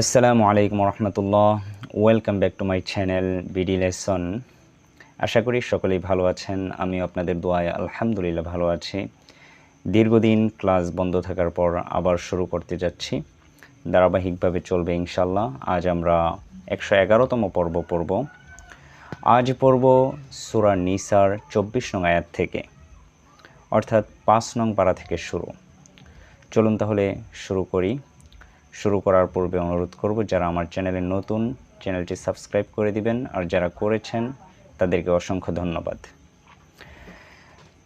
আসসালামু আলাইকুম রহমতুল্লাহ welcome back to my channel BD lesson আশা করি সকলেই ভালো আছেন আমি আপনাদের দোয়ায় আলহামদুলিল্লাহ ভালো আছি। দীর্ঘদিন ক্লাস বন্ধ থাকার পর আবার শুরু করতে যাচ্ছি। ধারাবাহিকভাবে চলবে ইনশাল্লাহ আজ আমরা একশো এগারোতম পর্ব পড়ব। আজ পড়ব সুরা নিসার চব্বিশ নং আয়াত থেকে। অর্থাৎ পাঁচ নং পাড়া থেকে শুরু। চলুন তাহলে শুরু করি। শুরু করার পূর্বে অনুরোধ করব যারা আমার চ্যানেলে নতুন চ্যানেলটি সাবস্ক্রাইব করে দিবেন আর যারা করেছেন তাদেরকে অসংখ্য ধন্যবাদ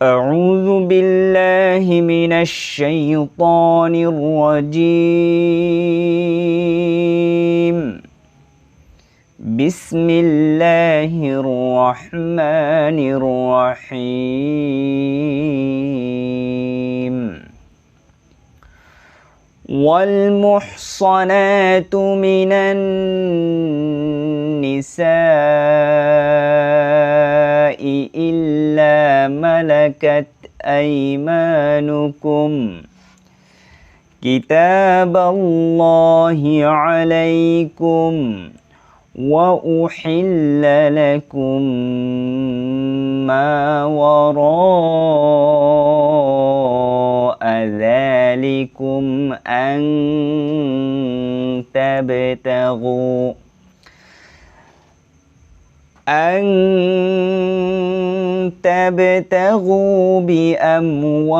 أعوذ بالله من الشيطان الرجيم بسم الله الرحمن الرحيم والمحصنات من النساء إلا ملكت أيمانكم. كتاب الله عليكم وأحل لكم ما وراء ذلكم أن تبتغوا أن تبتغوا بأموالكم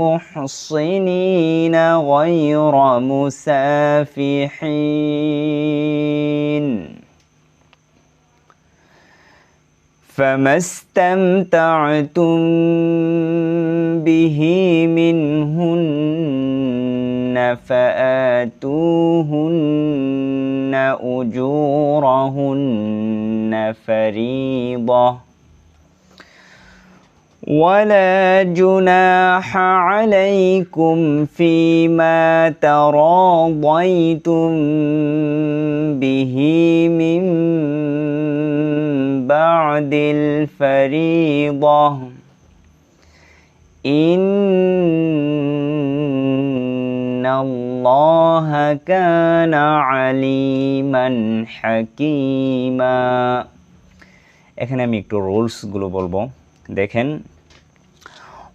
محصنين غير مسافحين. فما استمتعتم به منهن فآتوهن أجورهن فريضة ولا جناح عليكم فيما تراضيتم به من بعد الفريضة إن الله كان عليما حكيما এখানে আমি একটু রুলসগুলো বলবো দেখেন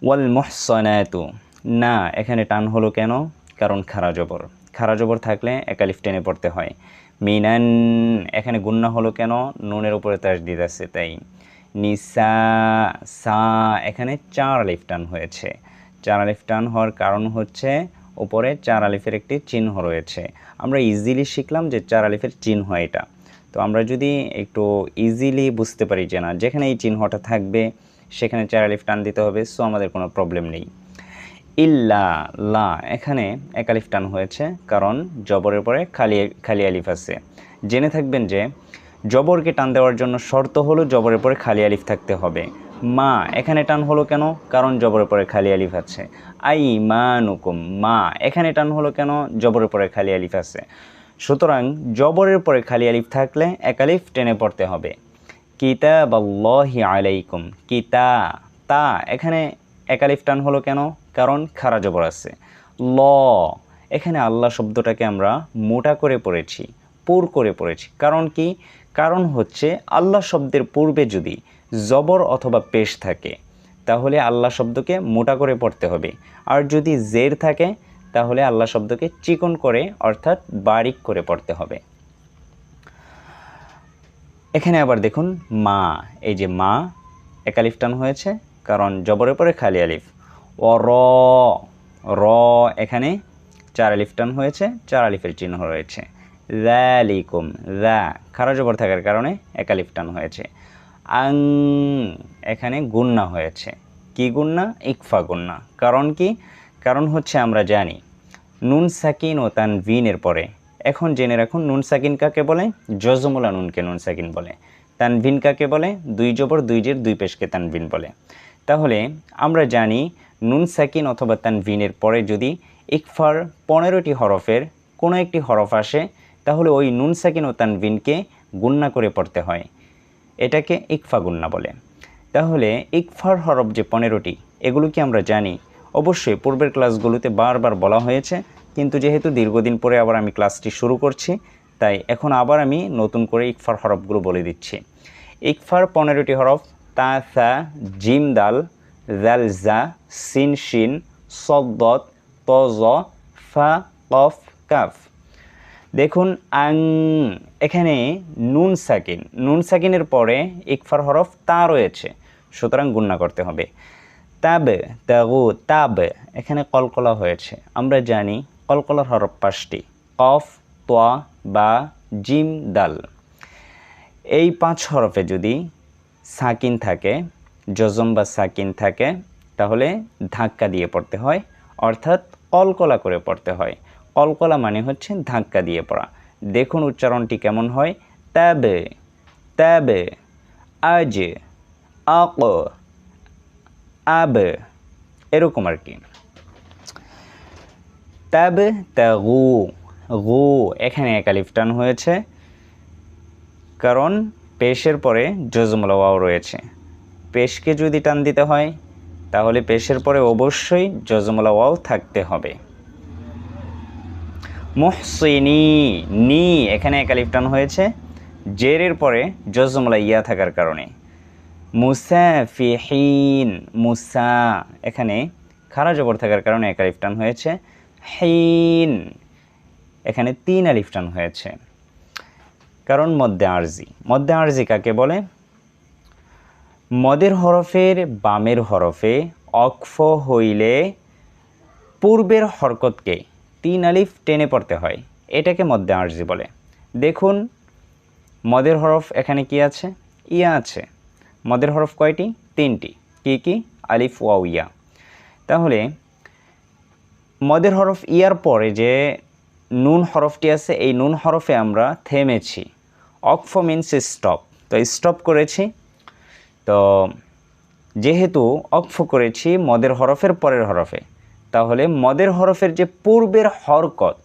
ওয়াল মোহসনাতু না, এখানে টান হলো কেন? কারণ খারা জবর। খারা জবর থাকলে একালিফ টেনে পড়তে হয়। মিনান, এখানে গুন্না হলো কেন? নুনের উপরে তাসদিদ আছে, তাই। নিসা, সা, এখানে চার আলিফ টান হয়েছে। চার আলিফ টান হওয়ার কারণ হচ্ছে উপরে চার আলিফের একটি চিহ্ন রয়েছে। আমরা ইজিলি শিখলাম যে চার আলিফের চিহ্ন এটা। তো আমরা যদি একটু ইজিলি বুঝতে পারি যে না, যেখানে এই চিহ্নটা থাকবে সেখানে চার টান দিতে হবে সো আমাদের কোনো প্রবলেম নেই। ইল্লা লা, এখানে এক আলিফ টান হয়েছে, কারণ জবরের পরে খালি খালি আলিফ আছে। জেনে থাকবেন যে, জবরকে টান দেওয়ার জন্য শর্ত হলো জবরের পরে খালি আলিফ থাকতে হবে। মা, এখানে টান হলো কেন? কারণ জবরের পরে খালি আলিফ আছে। আই মা নুকুম মা এখানে টান হলো কেন? জবরের পরে খালি আলিফ আছে। সুতরাং জবরের পরে খালি আলিফ থাকলে এক আলিফ টেনে পড়তে হবে। কিতাব আল্লাহি আলাইকুম, কিতা, তা। এখানে একালিফ টান হলো কেন? কারণ খারা জবর আছে। ল, এখানে আল্লাহ শব্দটাকে আমরা মোটা করে পড়েছি, পুর করে পড়েছি। কারণ কি? কারণ হচ্ছে আল্লাহ শব্দের পূর্বে যদি জবর অথবা পেশ থাকে, তাহলে আল্লাহ শব্দকে মোটা করে পড়তে হবে। আর যদি জের থাকে, তাহলে আল্লাহ শব্দকে চিকন করে, অর্থাৎ বারিক করে পড়তে হবে। এখানে আবার দেখুন মা, এই যে মা একালিফ টান হয়েছে, কারণ জবরের পরে খালি আলিফ। ও র র এখানে চার আলিফ টান হয়েছে, চার আলিফের চিহ্ন রয়েছে। র্যালিকুম র্যা খারা জবর থাকার কারণে একালিফ টান হয়েছে। আং, এখানে গুন্না হয়েছে। কি গুন্না? ইকফা গুন্না। কারণ কি? কারণ হচ্ছে আমরা জানি, নুন সাকিন ও তানভিনের পরে এখন জেনে রাখুন, নুন সাকিন কাকে বলে? জজমুলা নুনকে নুন সাকিন বলে। তানভিন কাকে বলে? দুই জবর, দুই জের, দুই পেশকে তানভিন বলে। তাহলে আমরা জানি নুন সাকিন অথবা তানভিনের পরে যদি ইকফার পনেরোটি হরফের কোনো একটি হরফ আসে, তাহলে ওই নুন সাকিন ও তানভিনকে গুন্না করে পড়তে হয়। এটাকে ইকফা গুন্না বলে। তাহলে ইকফার হরফ যে পনেরোটি, এগুলো কি আমরা জানি? অবশ্যই পূর্বের ক্লাসগুলোতে বারবার বলা হয়েছে কিন্তু যেহেতু দীর্ঘদিন পরে আবার আমি ক্লাসটি শুরু করছি, তাই এখন আবার আমি নতুন করে ইকফার হরফগুলো বলে দিচ্ছি। ইকফার পনেরোটি হরফ, তা, সা, জিম, দাল, জাল, জা, সিন, শিন সদ্দত তজ ফা, কফ, কাফ। দেখুন, আং, এখানে নুন সাকিন। নুন সাকিনের পরে ইকফার হরফ তা রয়েছে, সুতরাং গুণনা করতে হবে। তাব, তাগু, তাব, এখানে কলকলা হয়েছে। আমরা জানি কলকলার হরফ পাঁচটি। কফ তোয়া বা, জিম, দাল। এই পাঁচ হরফে যদি সাকিন থাকে জজম বা সাকিন থাকে, তাহলে ধাক্কা দিয়ে পড়তে হয়, অর্থাৎ কলকলা করে পড়তে হয়। কলকলা মানে হচ্ছে ধাক্কা দিয়ে পড়া। দেখুন উচ্চারণটি কেমন হয়। ত্যাবে ত্যাবে, আজ, আক, আব, এরকম আর কি। তাব তাগু গু এখানে একালিফ টান হয়েছে। কারণ পেশের পরে জজমলা ওয়াও রয়েছে। পেশকে যদি টান দিতে হয়, তাহলে পেশের পরে অবশ্যই জজমলা ওয়াও থাকতে হবে। মুহসিনি, নি এখানে একালিফ টান হয়েছে। জেরের পরে জজমলা ইয়া থাকার কারণে। মুসাফিহিন, মুসা এখানে খারা জবর থাকার কারণে এক আলিফ টান হয়েছে। হিন। এখানে তিন আলিফ টান হয়েছে। কারণ মধ্যে আরজি। মধ্যে আরজি কাকে বলে? মদের হরফের বামের হরফে অক্ফ হইলে পূর্বের হরকতকে তিন আলিফ টেনে পড়তে হয়। এটাকে মধ্যে আরজি বলে। দেখুন, মদের হরফ এখানে কি আছে? ইয়া আছে। মদের হরফ কয়টি? তিনটি। কি কি? আলিফ, ওয়াও, ইয়া। তাহলে মদের হরফ ইয়ার পরে যে নুন হরফটি আছে, এই নুন হরফে আমরা থেমেছি। অক্ফ মিনস স্টপ। তো স্টপ করেছি। তো যেহেতু অক্ফ করেছি মদের হরফের পরের হরফে, তাহলে মদের হরফের যে পূর্বের হরকত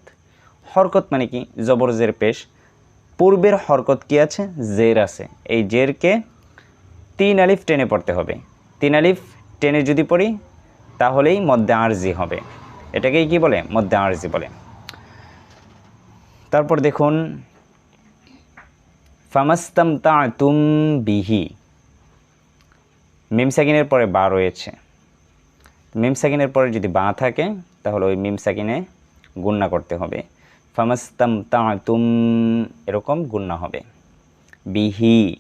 হরকত মানে কি? জবর জের পেশ। পূর্বের হরকত কি আছে? জের আছে। এই জেরকে তিন আলিফ টেনে পড়তে হবে। তিন আলিফ টেনে যদি পড়ি, তাহলেই মধ্যে আরজি হবে। এটাকেই কি বলে? মধ্যে আরজি বলে। তারপর দেখুন ফামাস্তাম তা তুম বিহি। মিম সাকিনের পরে বা রয়েছে। মিম সাকিনের পরে যদি বা থাকে, তাহলে ওই মিম সাকিনে গুন্না করতে হবে। ফামাস্তাম তা তুম এরকম গুন্না হবে। বিহি,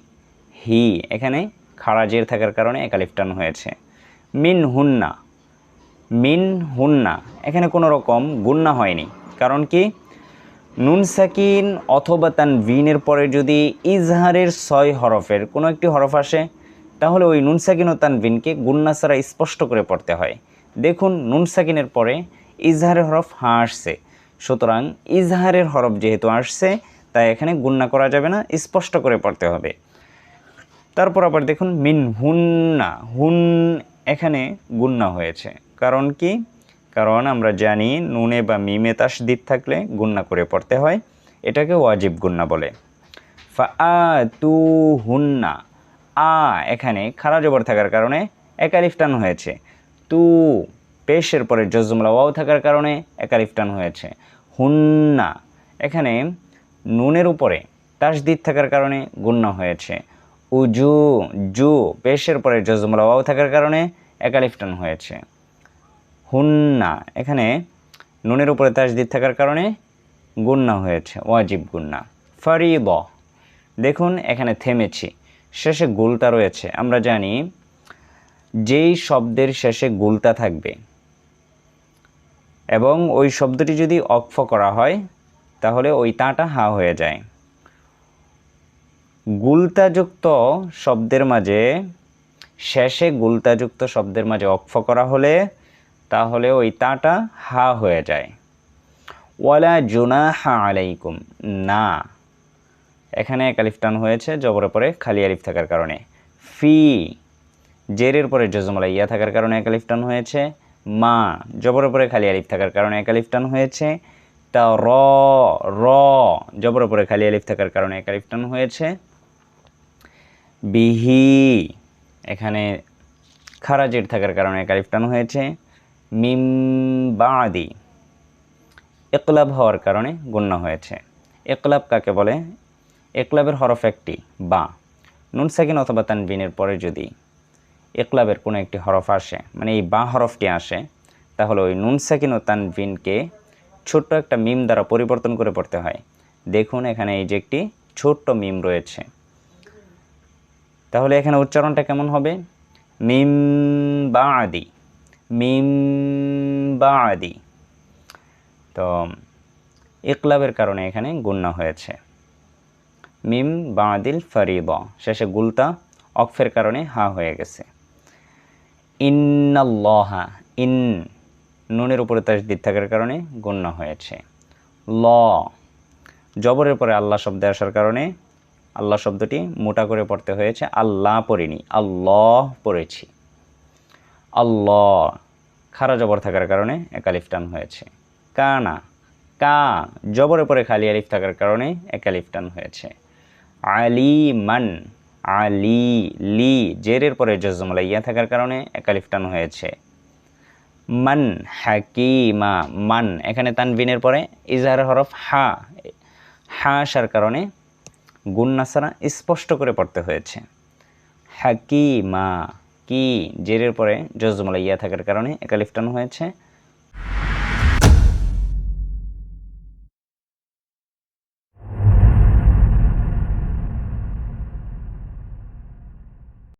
হি, এখানে খারাজের থাকার কারণে একালিফ টান হয়েছে। মিন হুন্না মিন হুন্না। এখানে কোনো রকম গুন্না হয়নি। কারণ কি? নুন সাকিন অথবা তান ভিনের পরে যদি ইজহারের ছয় হরফের কোনো একটি হরফ আসে, তাহলে ওই নুন সাকিন ও তান ভিনকে গুন্না ছাড়া স্পষ্ট করে পড়তে হয়। দেখুন, নুন সাকিনের পরে ইজহারের হরফ হা আসছে। সুতরাং ইজহারের হরফ যেহেতু আসছে, তাই এখানে গুন্না করা যাবে না, স্পষ্ট করে পড়তে হবে। তারপর আবার দেখুন, মিন হুন্না। হুন এখানে গুন্না হয়েছে। কারণ কি? কারণ আমরা জানি নুনে বা মিমে তাস তাসদিদ থাকলে গুন্না করে পড়তে হয়। এটাকে ওয়াজিব গুন্না বলে। ফা আ তু হুন্না আ এখানে খারা জবর থাকার কারণে একালিফ টান হয়েছে। তু পেশের পরে জজমলা ওয়াও থাকার কারণে একালিফ টান হয়েছে। হুন্না। এখানে নুনের উপরে তাস তাসদিদ থাকার কারণে গুন্না হয়েছে। উজু, জু পেশের পরে জজমলা ওয়াও থাকার কারণে একালিফ টান হয়েছে। হুন্না। এখানে নুনের উপরে তাসদিদ থাকার কারণে গুন্না হয়েছে, ওয়াজিব গুন্না। ফারিদ। দেখুন, এখানে থেমেছি। শেষে গুলতা রয়েছে। আমরা জানি যেই শব্দের শেষে গুলতা থাকবে এবং ওই শব্দটি যদি অক্ফ করা হয়, তাহলে ওই তাঁটা হা হয়ে যায়। গুলতাযুক্ত শব্দের মাঝে, শেষে গুলতাযুক্ত শব্দের মাঝে অক্ফ করা হলে তাহলে ওই তাটা হা হয়ে যায়। ওয়ালা জুনাহা আলাইকুম, না। এখানে এক আলিফ টান হয়েছে, জবরের পরে খালি আলিফ থাকার কারণে। ফি, জেরের পরে জজমলা ইয়া থাকার কারণে এক আলিফ টান হয়েছে। মা, জবরের পরে খালি আলিফ থাকার কারণে এক আলিফ টান হয়েছে। তা র র, জবরের পরে খালি আলিফ থাকার কারণে এক আলিফ টান হয়েছে। বিহি, এখানে খারাজের থাকার কারণে এক আলিফ টান হয়েছে। মিম বাদি। একলাব হওয়ার কারণে গণ্য হয়েছে। একলাব কাকে বলে? একলাবের হরফ একটি, বা। নুন সাকিন অথবা তানবিনের পরে যদি একলাবের কোনো একটি হরফ আসে মানে এই বা হরফটি আসে, তাহলে ওই নুন সাকিন ও তানবিনকে ছোট্ট একটা মিম দ্বারা পরিবর্তন করে পড়তে হয়। দেখুন, এখানে এই যে একটি ছোট্ট মিম রয়েছে। তাহলে এখানে উচ্চারণটা কেমন হবে? মিম বা আদি মিম বা আদি তো ইকলাবের কারণে এখানে গুন্না হয়েছে। মিম বাদিল ফরিদ। শেষে গুলতা অকফের কারণে হা হয়ে গেছে। ইন্নাল্লাহা, ইন নুনের উপরে তাসদিদ থাকার কারণে গুণ্য হয়েছে। ল, জবরের পরে আল্লাহ শব্দে আসার কারণে আল্লাহ শব্দটি মোটা করে পড়তে হয়েছে। আল্লাহ পড়িনি, আল্লাহ পড়েছি। আল্লাহ। খারা জবর থাকার কারণে একালিফ টান হয়েছে। কানা। কা। জবরের পরে খালি আলিফ থাকার কারণে একালিফ টান হয়েছে। আলি মান আলি, লি। জেরের পরে জজমলা ইয়া থাকার কারণে একালিফ টান হয়েছে। মান হাকিমা। মান। এখানে তানবিনের পরে ইজাহার হরফ হা। হা আসার কারণে গুন্নাসারা স্পষ্ট করে পড়তে হয়েছে। হাকিমা। কি জেরের পরে জজমলা ইয়া থাকার কারণে একা টান হয়েছে।